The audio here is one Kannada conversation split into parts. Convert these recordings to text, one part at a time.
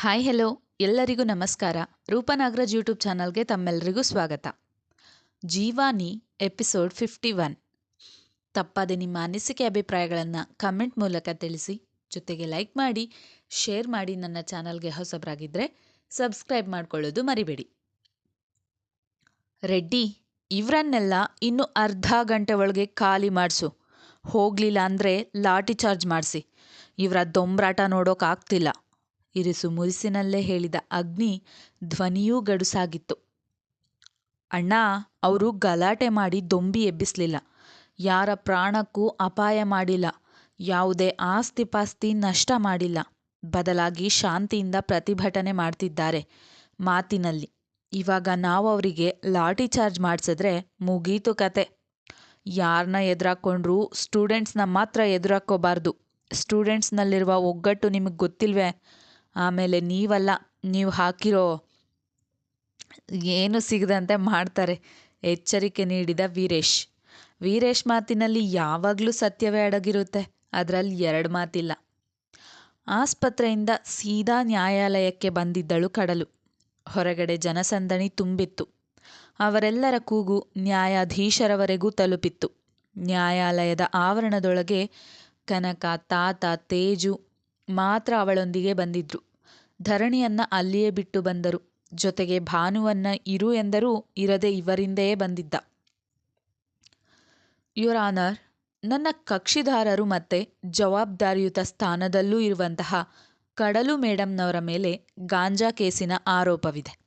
ಹಾಯ್ ಹೆಲೋ ಎಲ್ಲರಿಗೂ ನಮಸ್ಕಾರ. ರೂಪನಾಗರಾಜ್ ಯೂಟ್ಯೂಬ್ ಚಾನಲ್ಗೆ ತಮ್ಮೆಲ್ಲರಿಗೂ ಸ್ವಾಗತ. ಜೀವಾನಿ ಎಪಿಸೋಡ್ ಫಿಫ್ಟಿ ಒನ್ ತಪ್ಪದೆ ನಿಮ್ಮ ಅನಿಸಿಕೆ ಅಭಿಪ್ರಾಯಗಳನ್ನು ಕಮೆಂಟ್ ಮೂಲಕ ತಿಳಿಸಿ. ಜೊತೆಗೆ ಲೈಕ್ ಮಾಡಿ ಶೇರ್ ಮಾಡಿ ನನ್ನ ಚಾನಲ್ಗೆ ಹೊಸಬರಾಗಿದ್ದರೆ ಸಬ್ಸ್ಕ್ರೈಬ್ ಮಾಡ್ಕೊಳ್ಳೋದು ಮರಿಬೇಡಿ. ರೆಡ್ಡಿ, ಇವರನ್ನೆಲ್ಲ ಇನ್ನು ಅರ್ಧ ಗಂಟೆ ಒಳಗೆ ಖಾಲಿ ಮಾಡಿಸು. ಹೋಗಲಿಲ್ಲ ಅಂದರೆ ಲಾಠಿ ಚಾರ್ಜ್ ಮಾಡಿಸಿ. ಇವರ ದೊಂಬರಾಟ ನೋಡೋಕ್ಕಾಗ್ತಿಲ್ಲ ಇರಿಸು ಮುರಿಸಿನಲ್ಲೇ ಹೇಳಿದ ಅಗ್ನಿ ಧ್ವನಿಯೂ ಗಡುಸಾಗಿತ್ತು. ಅಣ್ಣ, ಅವರು ಗಲಾಟೆ ಮಾಡಿ ದೊಂಬಿ ಎಬ್ಬಿಸಲಿಲ್ಲ. ಯಾರ ಪ್ರಾಣಕ್ಕೂ ಅಪಾಯ ಮಾಡಿಲ್ಲ. ಯಾವುದೇ ಆಸ್ತಿ ಪಾಸ್ತಿ ನಷ್ಟ ಮಾಡಿಲ್ಲ. ಬದಲಾಗಿ ಶಾಂತಿಯಿಂದ ಪ್ರತಿಭಟನೆ ಮಾಡ್ತಿದ್ದಾರೆ ಮಾತಿನಲ್ಲಿ. ಇವಾಗ ನಾವು ಅವರಿಗೆ ಲಾಠಿ ಚಾರ್ಜ್ ಮಾಡಿಸಿದ್ರೆ ಮುಗೀತು ಕತೆ. ಯಾರನ್ನ ಎದುರಾಕೊಂಡ್ರೂ ಸ್ಟೂಡೆಂಟ್ಸ್ನ ಮಾತ್ರ ಎದುರಾಕೋಬಾರ್ದು ಸ್ಟೂಡೆಂಟ್ಸ್ನಲ್ಲಿರುವ ಒಗ್ಗಟ್ಟು ನಿಮಗೆ ಗೊತ್ತಿಲ್ವೇ? ಆಮೇಲೆ ನೀವಲ್ಲ, ನೀವು ಹಾಕಿರೋ ಏನು ಸಿಗದಂತೆ ಮಾಡ್ತಾರೆ. ಎಚ್ಚರಿಕೆ ನೀಡಿದ ವೀರೇಶ್. ವೀರೇಶ್ ಮಾತಿನಲ್ಲಿ ಯಾವಾಗಲೂ ಸತ್ಯವೇ ಅಡಗಿರುತ್ತೆ, ಅದರಲ್ಲಿ ಎರಡು ಮಾತಿಲ್ಲ. ಆಸ್ಪತ್ರೆಯಿಂದ ಸೀದಾ ನ್ಯಾಯಾಲಯಕ್ಕೆ ಬಂದಿದ್ದಳು ಕಡಲು. ಹೊರಗಡೆ ಜನಸಂದಣಿ ತುಂಬಿತ್ತು. ಅವರೆಲ್ಲರ ಕೂಗು ನ್ಯಾಯಾಧೀಶರವರೆಗೂ ತಲುಪಿತ್ತು. ನ್ಯಾಯಾಲಯದ ಆವರಣದೊಳಗೆ ಕನಕ, ತಾತ, ತೇಜು ಮಾತ್ರ ಅವಳೊಂದಿಗೆ ಬಂದಿದ್ರು. ಧರಣಿಯನ್ನ ಅಲ್ಲಿಯೇ ಬಿಟ್ಟು ಬಂದರು. ಜೊತೆಗೆ ಭಾನುವನ್ನ ಇರು ಎಂದರೂ ಇರದೆ ಇವರಿಂದೇ ಬಂದಿದ್ದ. ಯುವರ್ ನನ್ನ ಕಕ್ಷಿದಾರರು ಮತ್ತೆ ಜವಾಬ್ದಾರಿಯುತ ಸ್ಥಾನದಲ್ಲೂ ಇರುವಂತಹ ಕಡಲು ಮೇಡಮ್ನವರ ಮೇಲೆ ಗಾಂಜಾ ಕೇಸಿನ ಆರೋಪವಿದೆ.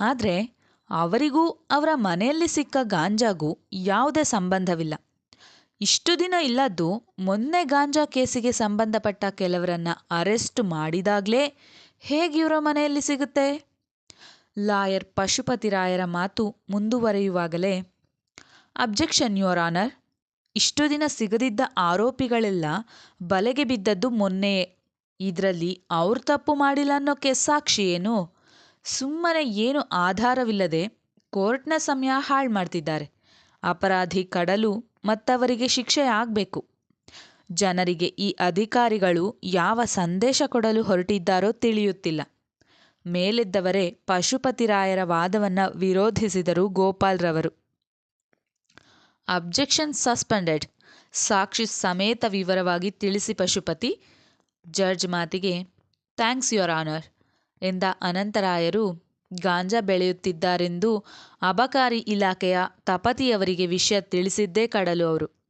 ಆದರೆ ಅವರಿಗೂ ಅವರ ಮನೆಯಲ್ಲಿ ಸಿಕ್ಕ ಗಾಂಜಾಗೂ ಯಾವುದೇ ಸಂಬಂಧವಿಲ್ಲ. ಇಷ್ಟು ದಿನ ಇಲ್ಲದ್ದು ಮೊನ್ನೆ ಗಾಂಜಾ ಕೇಸಿಗೆ ಸಂಬಂಧಪಟ್ಟ ಕೆಲವರನ್ನ ಅರೆಸ್ಟ್ ಮಾಡಿದಾಗಲೇ ಹೇಗೆ ಇವರ ಮನೆಯಲ್ಲಿ ಸಿಗುತ್ತೆ? ಲಾಯರ್ ಪಶುಪತಿರಾಯರ ಮಾತು ಮುಂದುವರೆಯುವಾಗಲೇ, ಅಬ್ಜೆಕ್ಷನ್ ಯುವರ್ ಆನರ್. ಇಷ್ಟು ದಿನ ಸಿಗದಿದ್ದ ಆರೋಪಿಗಳೆಲ್ಲ ಬಲೆಗೆ ಬಿದ್ದದ್ದು ಮೊನ್ನೆಯೇ ಇದರಲ್ಲಿ ಅವ್ರು ತಪ್ಪು ಮಾಡಿಲ್ಲ ಅನ್ನೋಕ್ಕೆ ಸಾಕ್ಷಿ ಏನು? ಸುಮ್ಮನೆ ಏನು ಆಧಾರವಿಲ್ಲದೆ ಕೋರ್ಟ್ನ ಸಮಯ ಹಾಳು ಮಾಡ್ತಿದ್ದಾರೆ. ಅಪರಾಧಿ ಕಡಲು ಮತ್ತವರಿಗೆ ಶಿಕ್ಷೆ ಆಗಬೇಕು. ಜನರಿಗೆ ಈ ಅಧಿಕಾರಿಗಳು ಯಾವ ಸಂದೇಶ ಕೊಡಲು ಹೊರಟಿದ್ದಾರೋ ತಿಳಿಯುತ್ತಿಲ್ಲ. ಮೇಲೆದ್ದವರೇ ಪಶುಪತಿರಾಯರ ವಾದವನ್ನ ವಿರೋಧಿಸಿದರು ಗೋಪಾಲ್ರವರು ಅಬ್ಜೆಕ್ಷನ್ ಸಸ್ಪೆಂಡೆಡ್ ಸಾಕ್ಷಿ ಸಮೇತ ವಿವರವಾಗಿ ತಿಳಿಸಿ ಪಶುಪತಿ. ಜಡ್ಜ್ ಮಾತಿಗೆ ಥ್ಯಾಂಕ್ಸ್ ಯುವರ್ ಆನರ್ ಎಂದ ಅನಂತರಾಯರು ಗಾಂಜಾ ಬೆಳೆಯುತ್ತಿದ್ದಾರೆಂದು ಅಬಕಾರಿ ಇಲಾಖೆಯ ತಪತಿಯವರಿಗೆ ವಿಷಯ ತಿಳಿಸಿದ್ದೇ ಕಡಲು ಅವರು.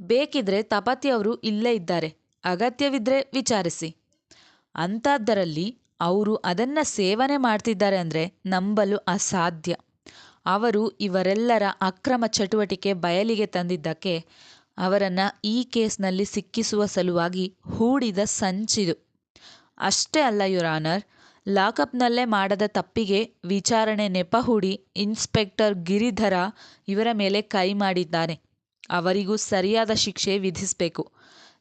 ಬೇಕಿದ್ರೆ ತಪತಿಯವರು ಇಲ್ಲೇ ಇದ್ದಾರೆ. ಅಗತ್ಯವಿದ್ರೆ ವಿಚಾರಿಸಿ. ಅಂಥದ್ದರಲ್ಲಿ ಅವರು ಅದನ್ನು ಸೇವನೆ ಮಾಡ್ತಿದ್ದಾರೆ ಅಂದರೆ ನಂಬಲು ಅಸಾಧ್ಯ. ಅವರು ಇವರೆಲ್ಲರ ಅಕ್ರಮ ಚಟುವಟಿಕೆ ಬಯಲಿಗೆ ತಂದಿದ್ದಕ್ಕೆ ಅವರನ್ನು ಈ ಕೇಸ್ನಲ್ಲಿ ಸಿಕ್ಕಿಸುವ ಸಲುವಾಗಿ ಹೂಡಿದ ಸಂಚಿದು. ಅಷ್ಟೇ ಅಲ್ಲ ಯುರಾನರ್ ಲಾಕಪ್ನಲ್ಲೇ ಮಾಡದ ತಪ್ಪಿಗೆ ವಿಚಾರಣೆ ನೆಪ ಹೂಡಿ ಇನ್ಸ್ಪೆಕ್ಟರ್ ಗಿರಿಧರ ಇವರ ಮೇಲೆ ಕೈ ಮಾಡಿದ್ದಾನೆ. ಅವರಿಗೂ ಸರಿಯಾದ ಶಿಕ್ಷೆ ವಿಧಿಸಬೇಕು.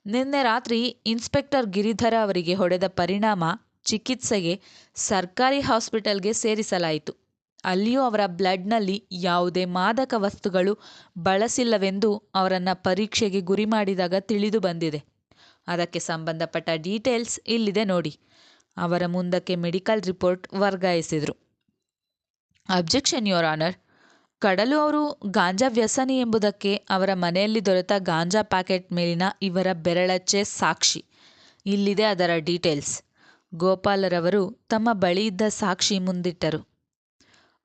ನಿನ್ನೆ ರಾತ್ರಿ ಇನ್ಸ್ಪೆಕ್ಟರ್ ಗಿರಿಧರ ಅವರಿಗೆ ಹೊಡೆದ ಪರಿಣಾಮ ಚಿಕಿತ್ಸೆಗೆ ಸರ್ಕಾರಿ ಹಾಸ್ಪಿಟಲ್ಗೆ ಸೇರಿಸಲಾಯಿತು. ಅಲ್ಲಿಯೂ ಅವರ ಬ್ಲಡ್ನಲ್ಲಿ ಯಾವುದೇ ಮಾದಕ ವಸ್ತುಗಳು ಬಳಸಿಲ್ಲವೆಂದು ಅವರನ್ನು ಪರೀಕ್ಷೆಗೆ ಗುರಿ ಮಾಡಿದಾಗ ತಿಳಿದು ಬಂದಿದೆ. ಅದಕ್ಕೆ ಸಂಬಂಧಪಟ್ಟ ಡೀಟೇಲ್ಸ್ ಇಲ್ಲಿದೆ ನೋಡಿ. ಅವರ ಮುಂದಕ್ಕೆ ಮೆಡಿಕಲ್ ರಿಪೋರ್ಟ್ ವರ್ಗಾಯಿಸಿದರು. ಅಬ್ಜೆಕ್ಷನ್ ಯುವರ್ ಆನರ್ ಕಡಲು ಅವರು ಗಾಂಜಾ ವ್ಯಸನಿ ಎಂಬುದಕ್ಕೆ ಅವರ ಮನೆಯಲ್ಲಿ ದೊರೆತ ಗಾಂಜಾ ಪ್ಯಾಕೆಟ್ ಮೇಲಿನ ಇವರ ಬೆರಳಚ್ಚೆ ಸಾಕ್ಷಿ. ಇಲ್ಲಿದೆ ಅದರ ಡೀಟೇಲ್ಸ್. ಗೋಪಾಲರವರು ತಮ್ಮ ಬಳಿ ಇದ್ದ ಸಾಕ್ಷಿ ಮುಂದಿಟ್ಟರು.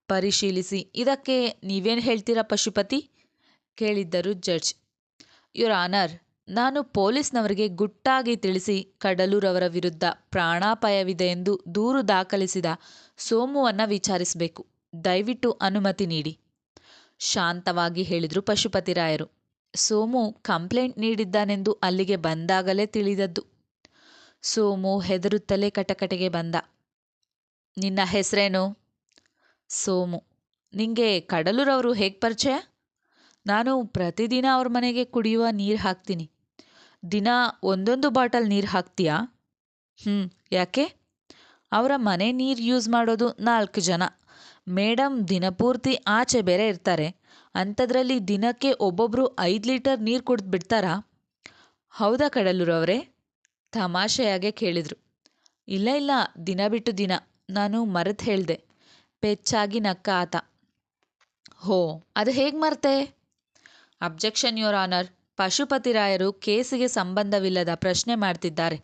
ಪರಿಶೀಲಿಸಿ. ಇದಕ್ಕೆ ನೀವೇನು ಹೇಳ್ತೀರಾ ಪಶುಪತಿ? ಕೇಳಿದ್ದರು ಜಡ್ಜ್. ಯುವರ್ ಆನರ್ ನಾನು ಪೊಲೀಸ್ನವರಿಗೆ ಗುಟ್ಟಾಗಿ ತಿಳಿಸಿ ಕಡಲೂರವರ ವಿರುದ್ಧ ಪ್ರಾಣಾಪಾಯವಿದೆ ಎಂದು ದೂರು ದಾಖಲಿಸಿದ ಸೋಮುವನ್ನ ವಿಚಾರಿಸಬೇಕು. ದಯವಿಟ್ಟು ಅನುಮತಿ ನೀಡಿ. ಶಾಂತವಾಗಿ ಹೇಳಿದರು ಪಶುಪತಿರಾಯರು ಸೋಮು ಕಂಪ್ಲೇಂಟ್ ನೀಡಿದ್ದಾನೆಂದು ಅಲ್ಲಿಗೆ ಬಂದಾಗಲೇ ತಿಳಿದದ್ದು. ಸೋಮು ಹೆದರುತ್ತಲೇ ಕಟಕಟೆಗೆ ಬಂದ. ನಿನ್ನ ಹೆಸರೇನು? ಸೋಮು. ನಿಂಗೆ ಕಡಲೂರವರು ಹೇಗೆ ಪರಿಚಯ? ನಾನು ಪ್ರತಿದಿನ ಅವ್ರ ಮನೆಗೆ ಕುಡಿಯುವ ನೀರು ಹಾಕ್ತೀನಿ. ದಿನ ಒಂದೊಂದು ಬಾಟಲ್ ನೀರು ಹಾಕ್ತೀಯಾ? ಹ್ಞೂ ಯಾಕೆ? ಅವರ ಮನೆ ನೀರು ಯೂಸ್ ಮಾಡೋದು ನಾಲ್ಕು ಜನ. ಮೇಡಮ್ ದಿನಪೂರ್ತಿ ಆಚೆ ಬೇರೆ ಇರ್ತಾರೆ. ಅಂಥದ್ರಲ್ಲಿ ದಿನಕ್ಕೆ ಒಬ್ಬೊಬ್ಬರು ಐದು ಲೀಟರ್ ನೀರು ಕುಡಿದು ಬಿಡ್ತಾರಾ? ಹೌದಾ ಕಡಲೂರವರೇ ತಮಾಷೆಯಾಗೆ ಕೇಳಿದರು. ಇಲ್ಲ ಇಲ್ಲ, ದಿನ ಬಿಟ್ಟು ದಿನ. ನಾನು ಮರೆತು ಹೇಳಿದೆ. ಪೆಚ್ಚಾಗಿ ನಕ್ಕ ಆತ. ಹೋ, ಅದು ಹೇಗೆ ಮರ್ತೆ? Objection your honour. ಪಶುಪತಿರಾಯರು ಕೇಸಿಗೆ ಸಂಬಂಧವಿಲ್ಲದ ಪ್ರಶ್ನೆ ಮಾಡ್ತಿದ್ದಾರೆ.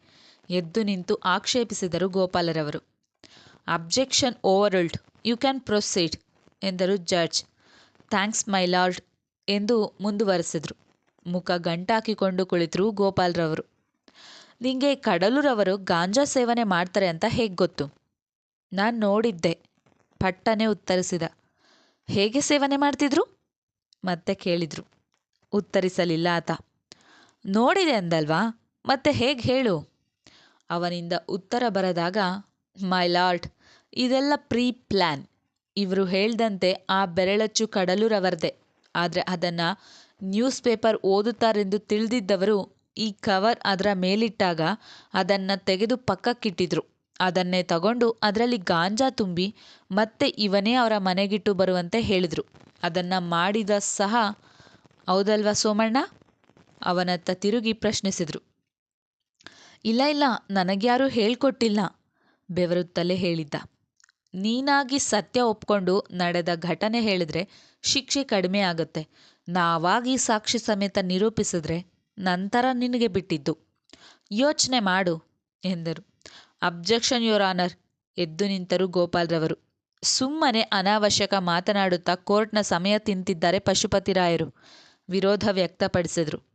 ಎದ್ದು ನಿಂತು ಆಕ್ಷೇಪಿಸಿದರು ಗೋಪಾಲರವರು. Objection overruled you can proceed, ಎಂದರು ಜಡ್ಜ್. ಥ್ಯಾಂಕ್ಸ್, ಮೈ ಲಾರ್ಡ್, ಎಂದು ಮುಂದುವರೆಸಿದರು. ಮುಖ ಗಂಟಾಕಿಕೊಂಡು ಕುಳಿತರು ಗೋಪಾಲ್ರವರು. ನಿಂಗೆ ಕಡಲೂರವರು ಗಾಂಜಾ ಸೇವನೆ ಮಾಡ್ತಾರೆ ಅಂತ ಹೇಗೆ ಗೊತ್ತು? ನಾನು ನೋಡಿದ್ದೆ, ಪಟ್ಟನೆ ಉತ್ತರಿಸಿದ. ಹೇಗೆ ಸೇವನೆ ಮಾಡ್ತಿದ್ರು? ಮತ್ತೆ ಕೇಳಿದ್ರು. ಉತ್ತರಿಸಲಿಲ್ಲ ಆತ. ನೋಡಿದೆ ಅಂದಲ್ವಾ? ಮತ್ತೆ ಹೇಗೆ ಹೇಳು? ಅವನಿಂದ ಉತ್ತರ ಬರದಾಗ ಮೈ ಲಾರ್ಡ್ ಇದೆಲ್ಲ ಪ್ರೀ ಪ್ಲ್ಯಾನ್ ಇವರು ಹೇಳ್ದಂತೆ ಆ ಬೆರಳಚ್ಚು ಕಡಲೂರವರದೆ. ಆದರೆ ಅದನ್ನು ನ್ಯೂಸ್ ಪೇಪರ್ ಓದುತ್ತಾರೆಂದು ತಿಳಿದಿದ್ದವರು ಈ ಕವರ್ ಅದರ ಮೇಲಿಟ್ಟಾಗ ಅದನ್ನು ತೆಗೆದು ಪಕ್ಕಕ್ಕಿಟ್ಟಿದ್ರು. ಅದನ್ನೇ ತಗೊಂಡು ಅದರಲ್ಲಿ ಗಾಂಜಾ ತುಂಬಿ ಮತ್ತೆ ಇವನೇ ಅವರ ಮನೆಗಿಟ್ಟು ಬರುವಂತೆ ಹೇಳಿದರು. ಅದನ್ನು ಮಾಡಿದ ಸಹ ಹೌದಲ್ವಾ ಸೋಮಣ್ಣ? ಅವನತ್ತ ತಿರುಗಿ ಪ್ರಶ್ನಿಸಿದರು. ಇಲ್ಲ ಇಲ್ಲ, ನನಗ್ಯಾರೂ ಹೇಳ್ಕೊಟ್ಟಿಲ್ಲ ಬೆವರುತ್ತಲೇ ಹೇಳಿದ್ದ. ನೀನಾಗಿ ಸತ್ಯ ಒಪ್ಕೊಂಡು ನಡೆದ ಘಟನೆ ಹೇಳಿದ್ರೆ ಶಿಕ್ಷೆ ಕಡಿಮೆ ಆಗುತ್ತೆ. ನಾವಾಗಿ ಸಾಕ್ಷಿ ಸಮೇತ ನಿರೂಪಿಸಿದ್ರೆ ನಂತರ ನಿನಗೆ ಬಿಟ್ಟಿದ್ದು. ಯೋಚನೆ ಮಾಡು, ಎಂದರು. ಅಬ್ಜೆಕ್ಷನ್, ಯೋರ್ ಆನರ್, ಎದ್ದು ನಿಂತರು ಗೋಪಾಲ್ರವರು. ಸುಮ್ಮನೆ ಅನಾವಶ್ಯಕ ಮಾತನಾಡುತ್ತಾ ಕೋರ್ಟ್ನ ಸಮಯ ತಿಂತಿದ್ದಾರೆ ಪಶುಪತಿರಾಯರು ವಿರೋಧ ವ್ಯಕ್ತಪಡಿಸಿದರು.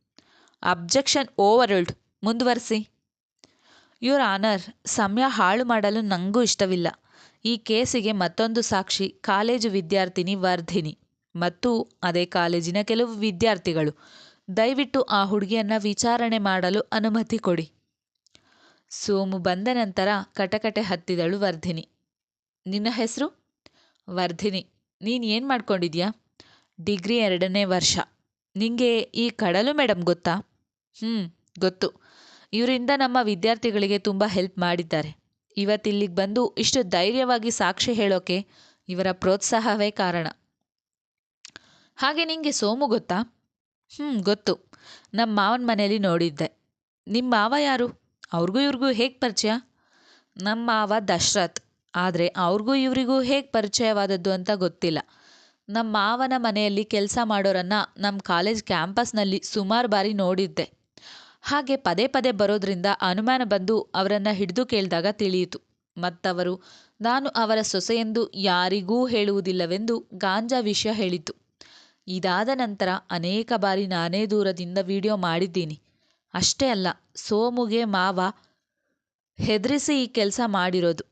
ಅಬ್ಜೆಕ್ಷನ್ ಓವರ್ಲ್ಡ್ ಮುಂದುವರಿಸಿ. ಯುವರ್ ಆನರ್ ಸಮಯ ಹಾಳು ಮಾಡಲು ನನಗೂ ಇಷ್ಟವಿಲ್ಲ. ಈ ಕೇಸಿಗೆ ಮತ್ತೊಂದು ಸಾಕ್ಷಿ, ಕಾಲೇಜು ವಿದ್ಯಾರ್ಥಿನಿ ವರ್ಧಿನಿ. ಮತ್ತು ಅದೇ ಕಾಲೇಜಿನ ಕೆಲವು ವಿದ್ಯಾರ್ಥಿಗಳು. ದಯವಿಟ್ಟು ಆ ಹುಡುಗಿಯನ್ನು ವಿಚಾರಣೆ ಮಾಡಲು ಅನುಮತಿ ಕೊಡಿ. ಸೋಮು ಬಂದ ನಂತರ ಕಟಕಟೆ ಹತ್ತಿದಳು ವರ್ಧಿನಿ. ನಿನ್ನ ಹೆಸರು? ವರ್ಧಿನಿ. ನೀನು ಏನು ಮಾಡ್ಕೊಂಡಿದ್ಯಾ? ಡಿಗ್ರಿ ಎರಡನೇ ವರ್ಷ. ನಿಂಗೆ ಈ ಕಡಲು ಮೇಡಮ್ ಗೊತ್ತಾ? ಹ್ಞೂ ಗೊತ್ತು. ಇವರಿಂದ ನಮ್ಮ ವಿದ್ಯಾರ್ಥಿಗಳಿಗೆ ತುಂಬ ಹೆಲ್ಪ್ ಮಾಡಿದ್ದಾರೆ. ಇವತ್ತಿಲ್ಲಿಗೆ ಬಂದು ಇಷ್ಟು ಧೈರ್ಯವಾಗಿ ಸಾಕ್ಷಿ ಹೇಳೋಕೆ ಇವರ ಪ್ರೋತ್ಸಾಹವೇ ಕಾರಣ. ಹಾಗೆ ನಿಂಗೆ ಸೋಮು ಗೊತ್ತಾ? ಹ್ಞೂ ಗೊತ್ತು. ನಮ್ಮ ಮಾವನ ಮನೇಲಿ ನೋಡಿದ್ದೆ. ನಿಮ್ಮ ಮಾವ ಯಾರು? ಅವ್ರಿಗೂ ಇವ್ರಿಗೂ ಹೇಗೆ ಪರಿಚಯ? ನಮ್ಮ ಮಾವ ದಶರಥ್. ಆದರೆ ಅವ್ರಿಗೂ ಇವರಿಗೂ ಹೇಗೆ ಪರಿಚಯವಾದದ್ದು ಅಂತ ಗೊತ್ತಿಲ್ಲ. ನಮ್ಮ ಮಾವನ ಮನೆಯಲ್ಲಿ ಕೆಲಸ ಮಾಡೋರನ್ನು ನಮ್ಮ ಕಾಲೇಜ್ ಕ್ಯಾಂಪಸ್ನಲ್ಲಿ ಸುಮಾರು ಬಾರಿ ನೋಡಿದ್ದೆ. ಹಾಗೆ ಪದೇ ಪದೇ ಬರೋದ್ರಿಂದ ಅನುಮಾನ ಬಂದು ಅವರನ್ನು ಹಿಡಿದು ಕೇಳಿದಾಗ ತಿಳಿಯಿತು. ಮತ್ತವರು, ನಾನು ಅವರ ಸೊಸೆಯೆಂದು ಯಾರಿಗೂ ಹೇಳುವುದಿಲ್ಲವೆಂದು ಗಾಂಜಾ ವಿಷಯ ಹೇಳಿತು. ಇದಾದ ನಂತರ ಅನೇಕ ಬಾರಿ ನಾನೇ ದೂರದಿಂದ ವಿಡಿಯೋ ಮಾಡಿದ್ದೀನಿ. ಅಷ್ಟೇ ಅಲ್ಲ, ಸೋಮುಗೆ ಮಾವ ಹೆದರಿಸಿ ಈ ಕೆಲಸ ಮಾಡಿರೋದು.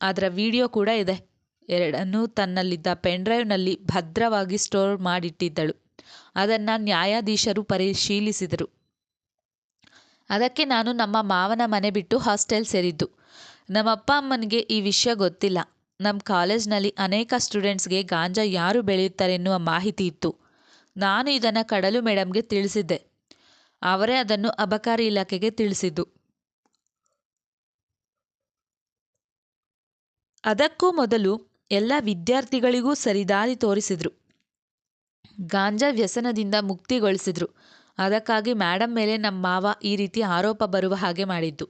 ಅದರ ವಿಡಿಯೋ ಕೂಡ ಇದೆ. ಎರಡನ್ನೂ ತನ್ನಲ್ಲಿದ್ದ ಪೆನ್ಡ್ರೈವ್ನಲ್ಲಿ ಭದ್ರವಾಗಿ ಸ್ಟೋರ್ ಮಾಡಿಟ್ಟಿದ್ದಳು. ಅದನ್ನು ನ್ಯಾಯಾಧೀಶರು ಪರಿಶೀಲಿಸಿದರು. ಅದಕ್ಕೆ ನಾನು ನಮ್ಮ ಮಾವನ ಮನೆ ಬಿಟ್ಟು ಹಾಸ್ಟೆಲ್ ಸೇರಿದ್ದು. ನಮ್ಮ ಅಪ್ಪ ಅಮ್ಮನಿಗೆ ಈ ವಿಷಯ ಗೊತ್ತಿಲ್ಲ. ನಮ್ಮ ಕಾಲೇಜ್ನಲ್ಲಿ ಅನೇಕ ಸ್ಟೂಡೆಂಟ್ಸ್ಗೆ ಗಾಂಜಾ ಯಾರು ಬೆಳೆಯುತ್ತಾರೆ ಎನ್ನುವ ಮಾಹಿತಿ ಇತ್ತು. ನಾನು ಇದನ್ನು ಕಡಲು ಮೇಡಮ್ಗೆ ತಿಳಿಸಿದ್ದೆ. ಅವರೇ ಅದನ್ನು ಅಬಕಾರಿ ಇಲಾಖೆಗೆ ತಿಳಿಸಿದ್ದು. ಅದಕ್ಕೂ ಮೊದಲು ಎಲ್ಲ ವಿದ್ಯಾರ್ಥಿಗಳಿಗೂ ಸರಿದಾರಿ ತೋರಿಸಿದ್ರು. ಗಾಂಜಾ ವ್ಯಸನದಿಂದ ಮುಕ್ತಿಗೊಳಿಸಿದ್ರು. ಅದಕ್ಕಾಗಿ ಮೇಡಮ್ ಮೇಲೆ ನಮ್ಮ ಮಾವ ಈ ರೀತಿ ಆರೋಪ ಬರುವ ಹಾಗೆ ಮಾಡಿದ್ದು.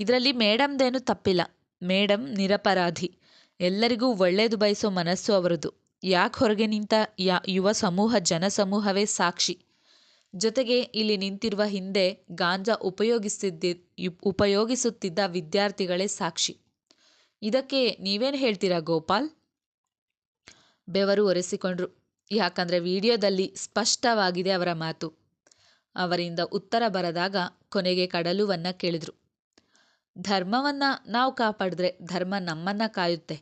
ಇದರಲ್ಲಿ ಮೇಡಮ್ದೇನು ತಪ್ಪಿಲ್ಲ. ಮೇಡಮ್ ನಿರಪರಾಧಿ. ಎಲ್ಲರಿಗೂ ಒಳ್ಳೆಯದು ಬಯಸೋ ಮನಸ್ಸು ಅವರದು. ಯಾಕೆ ಹೊರಗೆ ನಿಂತ ಯಾ ಯುವ ಸಮೂಹ ಜನಸಮೂಹವೇ ಸಾಕ್ಷಿ. ಜೊತೆಗೆ ಇಲ್ಲಿ ನಿಂತಿರುವ ಹಿಂದೆ ಗಾಂಜಾ ಉಪಯೋಗಿಸುತ್ತಿದ್ದ ಉಪಯೋಗಿಸುತ್ತಿದ್ದ ವಿದ್ಯಾರ್ಥಿಗಳೇ ಸಾಕ್ಷಿ. ಇದಕ್ಕೆ ನೀವೇನು ಹೇಳ್ತೀರಾ ಗೋಪಾಲ್? ಬೆವರು ಒರೆಸಿಕೊಂಡ್ರು. ಯಾಕಂದರೆ ವಿಡಿಯೋದಲ್ಲಿ ಸ್ಪಷ್ಟವಾಗಿದೆ ಅವರ ಮಾತು. ಅವರಿಂದ ಉತ್ತರ ಬರದಾಗ ಕೊನೆಗೆ ಕಡಲುವನ್ನು ಕೇಳಿದರು. ಧರ್ಮವನ್ನು ನಾವು ಕಾಪಾಡಿದ್ರೆ ಧರ್ಮ ನಮ್ಮನ್ನು ಕಾಯುತ್ತೆ.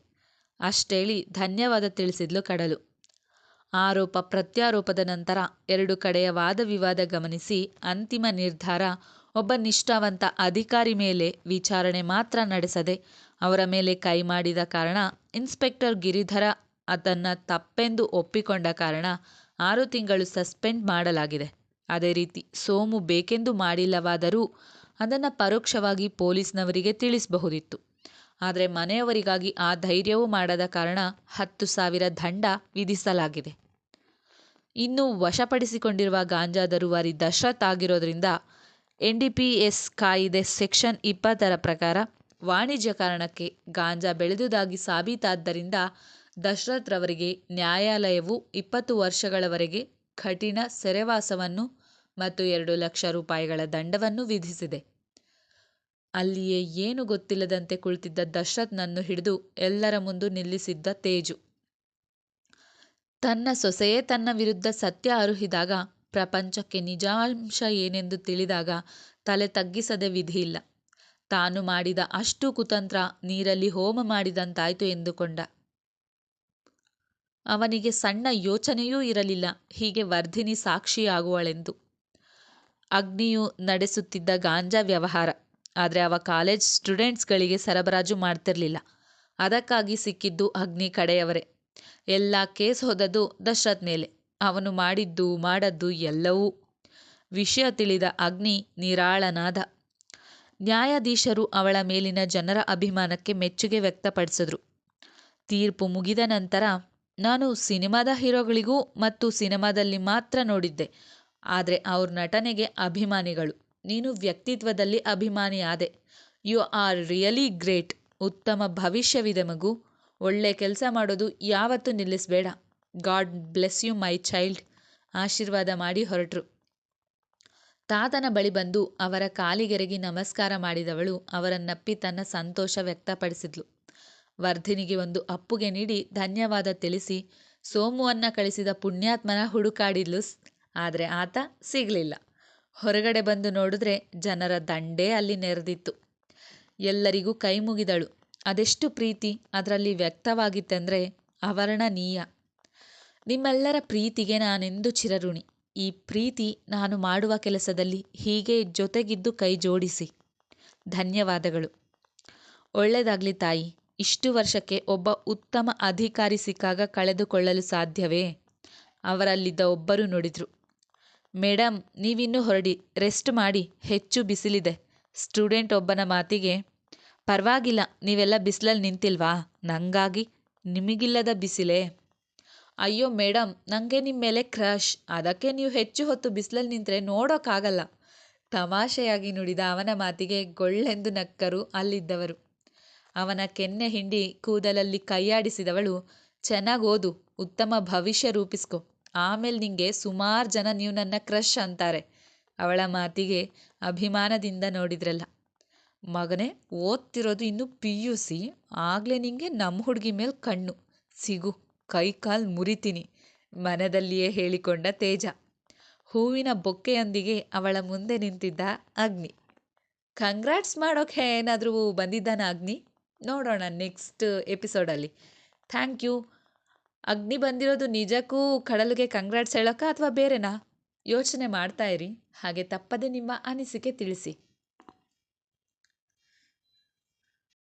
ಅಷ್ಟೇಳಿ ಧನ್ಯವಾದ ತಿಳಿಸಿದ್ಲು ಕಡಲು. ಆರೋಪ ಪ್ರತ್ಯಾರೋಪದ ನಂತರ ಎರಡು ಕಡೆಯ ವಾದ ವಿವಾದ ಗಮನಿಸಿ ಅಂತಿಮ ನಿರ್ಧಾರ ಒಬ್ಬ ನಿಷ್ಠಾವಂತ ಅಧಿಕಾರಿ ಮೇಲೆ ವಿಚಾರಣೆ ಮಾತ್ರ ನಡೆಸದೆ ಅವರ ಮೇಲೆ ಕೈ ಮಾಡಿದ ಕಾರಣ ಇನ್ಸ್ಪೆಕ್ಟರ್ ಗಿರಿಧರ ಅದನ್ನು ತಪ್ಪೆಂದು ಒಪ್ಪಿಕೊಂಡ ಕಾರಣ ಆರು ತಿಂಗಳು ಸಸ್ಪೆಂಡ್ ಮಾಡಲಾಗಿದೆ. ಅದೇ ರೀತಿ ಸೋಮು ಬೇಕೆಂದು ಮಾಡಿಲ್ಲವಾದರೂ ಅದನ್ನು ಪರೋಕ್ಷವಾಗಿ ಪೊಲೀಸ್ನವರಿಗೆ ತಿಳಿಸಬಹುದಿತ್ತು. ಆದರೆ ಮನೆಯವರಿಗಾಗಿ ಆ ಧೈರ್ಯವೂ ಮಾಡದ ಕಾರಣ ಹತ್ತು ಸಾವಿರ ದಂಡ ವಿಧಿಸಲಾಗಿದೆ. ಇನ್ನು ವಶಪಡಿಸಿಕೊಂಡಿರುವ ಗಾಂಜಾ ದರುವಾರಿ ದಶರಥ್ ಆಗಿರೋದ್ರಿಂದ ಎನ್ ಡಿ ಪಿ ಎಸ್ ಕಾಯಿದೆ ಸೆಕ್ಷನ್ ಇಪ್ಪತ್ತರ ಪ್ರಕಾರ ವಾಣಿಜ್ಯ ಕಾರಣಕ್ಕೆ ಗಾಂಜಾ ಬೆಳೆದುದಾಗಿ ಸಾಬೀತಾದ್ದರಿಂದ ದಶರಥ್ರವರಿಗೆ ನ್ಯಾಯಾಲಯವು ಇಪ್ಪತ್ತು ವರ್ಷಗಳವರೆಗೆ ಕಠಿಣ ಸೆರೆವಾಸವನ್ನು ಮತ್ತು ಎರಡು ಲಕ್ಷ ರೂಪಾಯಿಗಳ ದಂಡವನ್ನು ವಿಧಿಸಿದೆ. ಅಲ್ಲಿಯೇ ಏನು ಗೊತ್ತಿಲ್ಲದಂತೆ ಕುಳಿತಿದ್ದ ದಶರಥ್ನನ್ನು ಹಿಡಿದು ಎಲ್ಲರ ಮುಂದೆ ನಿಲ್ಲಿಸಿದ್ದ ತೇಜು. ತನ್ನ ಸೊಸೆಯೇ ತನ್ನ ವಿರುದ್ಧ ಸತ್ಯ ಅರುಹಿದಾಗ ಪ್ರಪಂಚಕ್ಕೆ ನಿಜಾಂಶ ಏನೆಂದು ತಿಳಿದಾಗ ತಲೆ ತಗ್ಗಿಸದೆ ವಿಧಿಯಿಲ್ಲ. ತಾನು ಮಾಡಿದ ಅಷ್ಟು ಕುತಂತ್ರ ನೀರಲ್ಲಿ ಹೋಮ ಮಾಡಿದಂತಾಯ್ತು ಎಂದುಕೊಂಡ. ಅವನಿಗೆ ಸಣ್ಣ ಯೋಚನೆಯೂ ಇರಲಿಲ್ಲ, ಹೀಗೆ ವರ್ಧಿನಿ ಸಾಕ್ಷಿಯಾಗುವಳೆಂದು. ಅಗ್ನಿಯು ನಡೆಸುತ್ತಿದ್ದ ಗಾಂಜಾ ವ್ಯವಹಾರ, ಆದರೆ ಅವ ಕಾಲೇಜ್ ಸ್ಟೂಡೆಂಟ್ಸ್ಗಳಿಗೆ ಸರಬರಾಜು ಮಾಡ್ತಿರಲಿಲ್ಲ. ಅದಕ್ಕಾಗಿ ಸಿಕ್ಕಿದ್ದು ಅಗ್ನಿ ಕಡೆಯವರೇ. ಎಲ್ಲ ಕೇಸ್ ಹೋದದ್ದು ದಶರಥ್ ಮೇಲೆ. ಅವನು ಮಾಡಿದ್ದು, ಮಾಡದ್ದು ಎಲ್ಲವೂ. ವಿಷಯ ತಿಳಿದ ಅಗ್ನಿ ನಿರಾಳನಾದ ನ್ಯಾಯಾಧೀಶರು ಅವಳ ಮೇಲಿನ ಜನರ ಅಭಿಮಾನಕ್ಕೆ ಮೆಚ್ಚುಗೆ ವ್ಯಕ್ತಪಡಿಸಿದ್ರು. ತೀರ್ಪು ಮುಗಿದ ನಂತರ ನಾನು ಸಿನಿಮಾದ ಹೀರೋಗಳಿಗೂ ಮತ್ತು ಸಿನಿಮಾದಲ್ಲಿ ಮಾತ್ರ ನೋಡಿದ್ದೆ. ಆದರೆ ಅವ್ರ ನಟನೆಗೆ ಅಭಿಮಾನಿಗಳು, ನೀನು ವ್ಯಕ್ತಿತ್ವದಲ್ಲಿ ಅಭಿಮಾನಿಯಾದೆ. ಯು ಆರ್ ರಿಯಲಿ ಗ್ರೇಟ್, ಉತ್ತಮ ಭವಿಷ್ಯವಿದೆ ಮಗು. ಒಳ್ಳೆ ಕೆಲಸ ಮಾಡೋದು ಯಾವತ್ತೂ ನಿಲ್ಲಿಸಬೇಡ. God bless you my child. ಆಶೀರ್ವಾದ ಮಾಡಿ ಹೊರಟರು. ತಾತನ ಬಳಿ ಬಂದು ಅವರ ಕಾಲಿಗೆರಗಿ ನಮಸ್ಕಾರ ಮಾಡಿದವಳು ಅವರನ್ನಪ್ಪಿ ತನ್ನ ಸಂತೋಷ ವ್ಯಕ್ತಪಡಿಸಿದ್ಲು. ವರ್ಧಿನಿಗೆ ಒಂದು ಅಪ್ಪುಗೆ ನೀಡಿ ಧನ್ಯವಾದ ತಿಳಿಸಿ ಸೋಮುವನ್ನ ಕಳಿಸಿದ ಪುಣ್ಯಾತ್ಮನ ಹುಡುಕಾಡಿದ್ಲು ಆದರೆ ಆತ ಸಿಗಲಿಲ್ಲ. ಹೊರಗಡೆ ಬಂದು ನೋಡಿದ್ರೆ ಜನರ ದಂಡೇ ಅಲ್ಲಿ ನೆರೆದಿತ್ತು. ಎಲ್ಲರಿಗೂ ಕೈ ಮುಗಿದಳು. ಅದೆಷ್ಟು ಪ್ರೀತಿ, ಅದರಲ್ಲಿ ವ್ಯಕ್ತವಾಗಿತ್ತೆಂದರೆ ಅವರ್ಣನೀಯ ನಿಮ್ಮೆಲ್ಲರ ಪ್ರೀತಿಗೆ ನಾನೆಂದು ಚಿರಋಣಿ. ಈ ಪ್ರೀತಿ ನಾನು ಮಾಡುವ ಕೆಲಸದಲ್ಲಿ ಹೀಗೆ ಜೊತೆಗಿದ್ದು ಕೈ ಜೋಡಿಸಿ. ಧನ್ಯವಾದಗಳು. ಒಳ್ಳೆಯದಾಗಲಿ ತಾಯಿ, ಇಷ್ಟು ವರ್ಷಕ್ಕೆ ಒಬ್ಬ ಉತ್ತಮ ಅಧಿಕಾರಿ ಸಿಕ್ಕಾಗ ಕಳೆದುಕೊಳ್ಳಲು ಸಾಧ್ಯವೇ? ಅವರಲ್ಲಿದ್ದ ಒಬ್ಬರು ನುಡಿದ್ರು. ಮೇಡಮ್ ನೀವಿನ್ನೂ ಹೊರಡಿ, ರೆಸ್ಟ್ ಮಾಡಿ, ಹೆಚ್ಚು ಬಿಸಿಲಿದೆ. ಸ್ಟೂಡೆಂಟ್ ಒಬ್ಬನ ಮಾತಿಗೆ, ಪರವಾಗಿಲ್ಲ, ನೀವೆಲ್ಲ ಬಿಸಿಲಲ್ಲಿ ನಿಂತಿಲ್ವಾ? ನನಗಾಗಿ ನಿಮಗಿಲ್ಲದ ಬಿಸಿಲೇ. ಅಯ್ಯೋ ಮೇಡಮ್ ನನಗೆ ನಿಮ್ಮ ಮೇಲೆ ಕ್ರಶ್ ಅದಕ್ಕೆ ನೀವು ಹೆಚ್ಚು ಹೊತ್ತು ಬಿಸಿಲಲ್ಲಿ ನಿಂತರೆ ನೋಡೋಕ್ಕಾಗಲ್ಲ ತಮಾಷೆಯಾಗಿ ನುಡಿದ ಅವನ ಮಾತಿಗೆ ಗೊಳ್ಳೆಂದು ನಕ್ಕರು ಅಲ್ಲಿದ್ದವರು. ಅವನ ಕೆನ್ನೆ ಹಿಂಡಿ ಕೂದಲಲ್ಲಿ ಕೈಯಾಡಿಸಿದವಳು, ಚೆನ್ನಾಗಿ ಓದು, ಉತ್ತಮ ಭವಿಷ್ಯ ರೂಪಿಸ್ಕೊ. ಆಮೇಲೆ ನಿಂಗೆ ಸುಮಾರು ಜನ ನೀವು ನನ್ನ ಕ್ರಶ್ ಅಂತಾರೆ. ಅವಳ ಮಾತಿಗೆ ಅಭಿಮಾನದಿಂದ ನೋಡಿದ್ರಲ್ಲ. ಮಗನೇ, ಓದ್ತಿರೋದು ಇನ್ನು ಪಿ ಯು ಸಿ, ಆಗಲೇ ನಿಂಗೆ ನಮ್ಮ ಹುಡುಗಿ ಮೇಲೆ ಕಣ್ಣು. ಸಿಗು. ಕೈ ಕಾಲು ಮುರಿತೀನಿ. ಮನದಲ್ಲಿಯೇ ಹೇಳಿಕೊಂಡ ತೇಜ. ಹೂವಿನ ಬೊಕ್ಕೆಯೊಂದಿಗೆ ಅವಳ ಮುಂದೆ ನಿಂತಿದ್ದ ಅಗ್ನಿ. ಕಂಗ್ರಾಟ್ಸ್ ಮಾಡೋಕೆ ಏನಾದರೂ ಬಂದಿದ್ದಾನ ಅಗ್ನಿ? ನೋಡೋಣ ನೆಕ್ಸ್ಟ್ ಎಪಿಸೋಡಲ್ಲಿ. Thank you. ಅಗ್ನಿ ಬಂದಿರೋದು ನಿಜಕ್ಕೂ ಕಡಲಿಗೆ ಕಂಗ್ರಾಟ್ಸ್ ಹೇಳೋಕ್ಕ ಅಥವಾ ಬೇರೆನಾ? ಯೋಚನೆ ಮಾಡ್ತಾ ಇರಿ. ಹಾಗೆ ತಪ್ಪದೆ ನಿಮ್ಮ ಅನಿಸಿಕೆ ತಿಳಿಸಿ.